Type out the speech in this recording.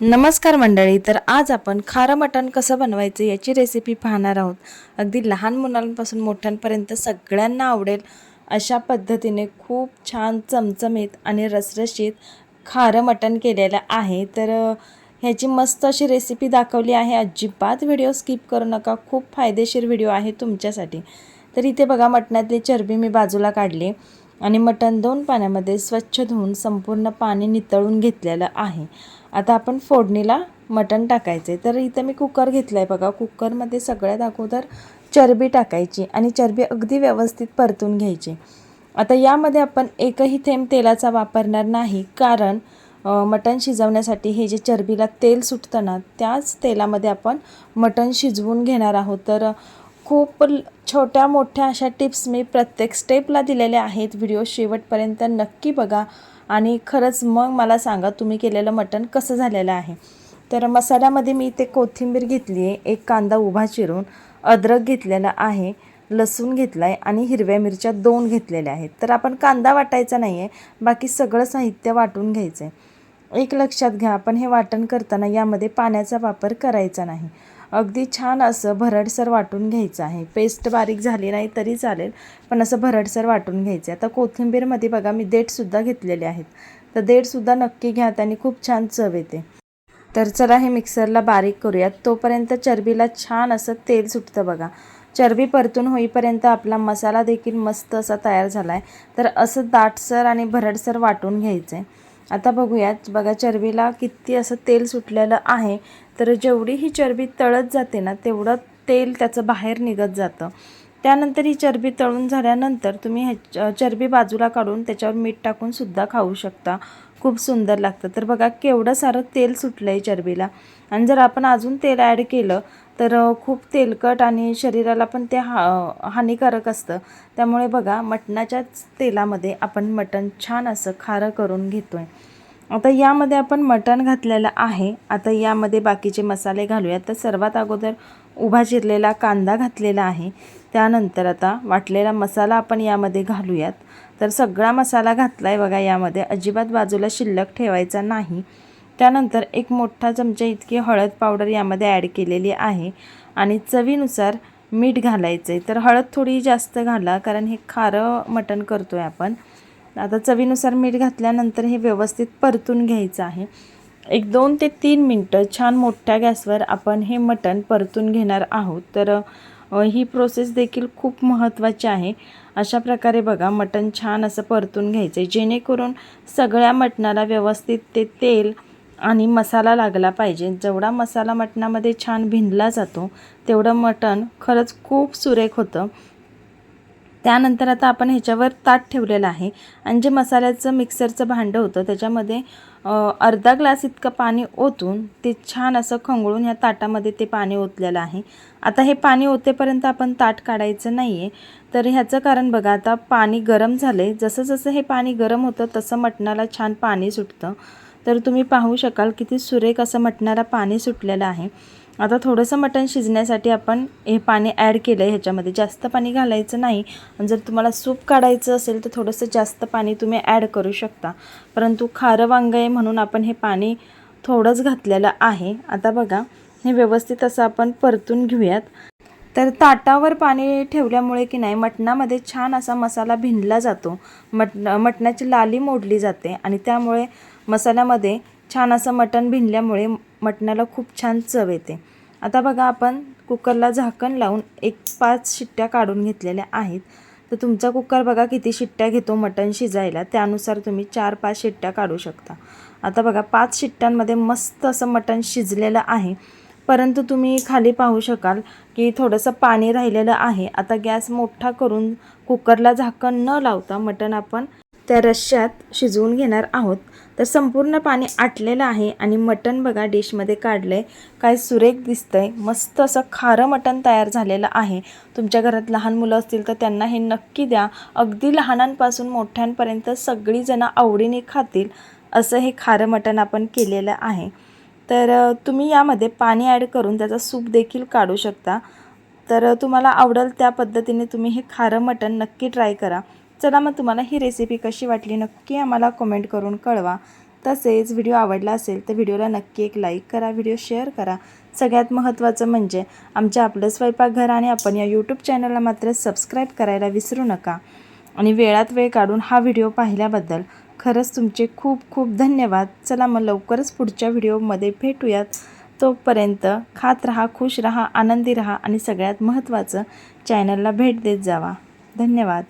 नमस्कार मंडळी तर आज आपण खारं मटण कसं बनवायचं याची रेसिपी पाहणार आहोत. अगदी लहान मुलांपासून मोठ्यांपर्यंत सगळ्यांना आवडेल अशा पद्धतीने खूप छान चमचमीत आणि रसरशीत खारं मटण केलेलं आहे. तर ह्याची मस्त अशी रेसिपी दाखवली आहे. अजिबात व्हिडिओ स्किप करू नका. खूप फायदेशीर व्हिडिओ आहे तुमच्यासाठी. तर इथे बघा मटणातली चरबी मी बाजूला काढली आणि मटण दोन पाण्यामध्ये स्वच्छ धुवून संपूर्ण पाणी नितळून घेतलेलं आहे. आता आपण फोडणीला मटण टाकायचं. आहे तर इथं मी कुकर घेतलं आहे बघा. कुकरमध्ये सगळ्यात अगोदर चरबी टाकायची आणि चरबी अगदी व्यवस्थित परतून घ्यायची. आता यामध्ये आपण एकही थेंब तेलाचा वापरणार नाही कारण मटण शिजवण्यासाठी हे जे चरबीला तेल सुटतं ना त्याच तेलामध्ये आपण मटण शिजवून घेणार आहोत. तर खूप छोट्या मोठ्या अशा टिप्स मी प्रत्येक स्टेपला दिलेल्या आहेत. व्हिडिओ शेवटपर्यंत नक्की बघा. आणि खरंच मग मला सांगा तुम्ही केलेलं मटण कसं झालेलं आहे? तर मसाल्यामध्ये मी इथे कोथिंबीर घेतली आहे एक कांदा उभा चिरून अद्रक घेतलेला आहे लसूण घेतला आहे आणि हिरव्या मिरच्या दोन घेतलेल्या आहेत. तर आपण कांदा वाटायचा नाही आहे बाकी सगळं साहित्य वाटून घ्यायचं आहे एक लक्षात घ्या आपण हे वाटण करताना यामध्ये पाण्याचा वापर करायचा नाही. अगदी छान असं भरडसर वाटून घ्यायचं आहे. पेस्ट बारीक झाली नाही तरी चालेल पण असं भरडसर वाटून घ्यायचं आहे. आता कोथिंबीरमध्ये बघा मी देठसुद्धा घेतलेले आहेत. तर देठसुद्धा नक्की घ्या त्याने खूप छान चव येते. तर चला हे मिक्सरला बारीक करूयात. तोपर्यंत चरबीला छान असं तेल सुटतं बघा. चरबी परतून होईपर्यंत आपला मसाला देखील मस्त असा तयार झाला आहे तर असं दाटसर आणि भरडसर वाटून घ्यायचं आहे आता बघूयात. बघा चरबीला किती असं तेल सुटलेलं आहे तर जेवढी ही चरबी तळत जाते ना तेवढं तेल त्याचं बाहेर निघत जातं. त्यानंतर ही चरबी तळून झाल्यानंतर तुम्ही ह्या चरबी बाजूला काढून त्याच्यावर मीठ टाकून सुद्धा खाऊ शकता. खूप सुंदर लागतं. तर बघा केवढं सारं तेल सुटलं आहे चरबीला. आणि जर आपण अजून तेल ॲड केलं तर खूप तेलकट आणि शरीराला पण ते हा हानिकारक असतं. त्यामुळे बघा मटणाच्याच तेलामध्ये आपण मटण छान असं खारं करून घेतो आहे आता यामध्ये आपण मटण घातलेलं आहे. आता यामध्ये बाकीचे मसाले घालूयात. तर सर्वात अगोदर उभा चिरलेला कांदा घातलेला आहे. त्यानंतर आता वाटलेला मसाला आपण यामध्ये घालूयात. तर सगळा मसाला घातला आहे बघा यामध्ये. अजिबात बाजूला शिल्लक ठेवायचा नाही. त्यानंतर एक मोठा चमचा इतकी हळद पावडर यामध्ये ॲड केलेली आहे आणि चवीनुसार मीठ घालायचं आहे. तर हळद थोडी जास्त घाला कारण हे खारं मटण करतो आहे आपण. आता चवीनुसार मीठ घातल्यानंतर हे व्यवस्थित परतून घ्यायचं आहे. एक दोन ते तीन मिनटं छान मोठ्या गॅसवर आपण हे मटण परतून घेणार आहोत. तर ही प्रोसेस देखील खूप महत्त्वाची आहे. अशा प्रकारे बघा मटण छान असं परतून घ्यायचं आहे जेणेकरून सगळ्या मटणाला व्यवस्थित ते तेल आणि मसाला लागला पाहिजे. जेवढा मसाला मटणामध्ये छान भिनला जातो तेवढं मटण खरंच खूप सुरेख होतं. त्यानंतर आता आपण ह्याच्यावर ताट ठेवलेलं आहे. आणि जे मसाल्याचं मिक्सरचं भांडं होतं त्याच्यामध्ये अर्धा ग्लास इतकं पाणी ओतून ते छान असं खंगळून ह्या ताटामध्ये ते पाणी ओतलेलं आहे. आता हे पाणी ओतेपर्यंत आपण ताट काढायचं नाही आहे तर ह्याचं कारण बघा आता पाणी गरम झालं आहे जसं जसं हे पाणी गरम होतं तसं मटणाला छान पाणी सुटतं. तर तुम्ही पाहू शकाल किती सुरेख असं मटणाला पाणी सुटलेलं आहे. आता थोडंसं मटण शिजण्यासाठी आपण हे पाणी ॲड केलं आहे ह्याच्यामध्ये. जास्त पाणी घालायचं नाही. आणि जर तुम्हाला सूप काढायचं असेल तर थोडंसं जास्त पाणी तुम्ही ॲड करू शकता. परंतु खारं वांग आहे म्हणून आपण हे पाणी थोडंच घातलेलं आहे. आता बघा हे व्यवस्थित असं आपण परतून घेऊयात. तर ताटावर पाणी ठेवल्यामुळे की नाही मटणामध्ये छान असा मसाला भिनला जातो. मट मटणाची लाली मोडली जाते आणि त्यामुळे मसाल्यामध्ये छान असं मटण भिनल्यामुळे मटणाला खूप छान चव येते. आता बघा आपण कुकरला झाकण लावून एक पाच शिट्ट्या काढून घेतलेल्या आहेत. तर तुमचा कुकर बघा किती शिट्ट्या घेतो मटण शिजायला. त्यानुसार तुम्ही चार पाच शिट्ट्या काढू शकता. आता बघा पाच शिट्ट्यांमध्ये मस्त असं मटण शिजलेलं आहे. परंतु तुम्ही खाली पाहू शकाल की थोडंसं पाणी राहिलेलं आहे. आता गॅस मोठा करून कुकरला झाकण न लावता मटण आपण त्या रश्श्यात शिजवून घेणार आहोत. तर संपूर्ण पाणी आटलेलं आहे आणि मटण बघा डिशमध्ये काढलं आहे काय सुरेख दिसतं आहे मस्त असं खारं मटण तयार झालेलं आहे. तुमच्या घरात लहान मुलं असतील तर त्यांना हे नक्की द्या. अगदी लहानांपासून मोठ्यांपर्यंत सगळीजणं आवडीने खातील असं हे खारं मटण आपण केलेलं आहे. तर तुम्ही यामध्ये पाणी ॲड करून त्याचा सूप देखील काढू शकता. तर तुम्हाला आवडेल त्या पद्धतीने तुम्ही हे खारं मटण नक्की ट्राय करा. चला मग तुम्हाला ही रेसिपी कशी वाटली नक्की आम्हाला कमेंट करून कळवा. तसेच व्हिडिओ आवडला असेल तर व्हिडिओला नक्की एक लाईक करा व्हिडिओ शेअर करा. सगळ्यात महत्त्वाचं म्हणजे आमच्या आपलं स्वयंपाकघर आणि आपण या यूट्यूब चॅनलला मात्र सबस्क्राईब करायला विसरू नका. आणि वेळात वेळ काढून हा व्हिडिओ पाहिल्याबद्दल खरंच तुमचे खूप खूप धन्यवाद. चला मग लवकरच पुढच्या व्हिडिओमध्ये भेटूयात. तोपर्यंत खात रहा खुश रहा आनंदी रहा आणि सगळ्यात महत्त्वाचं चॅनलला भेट देत जावा. धन्यवाद.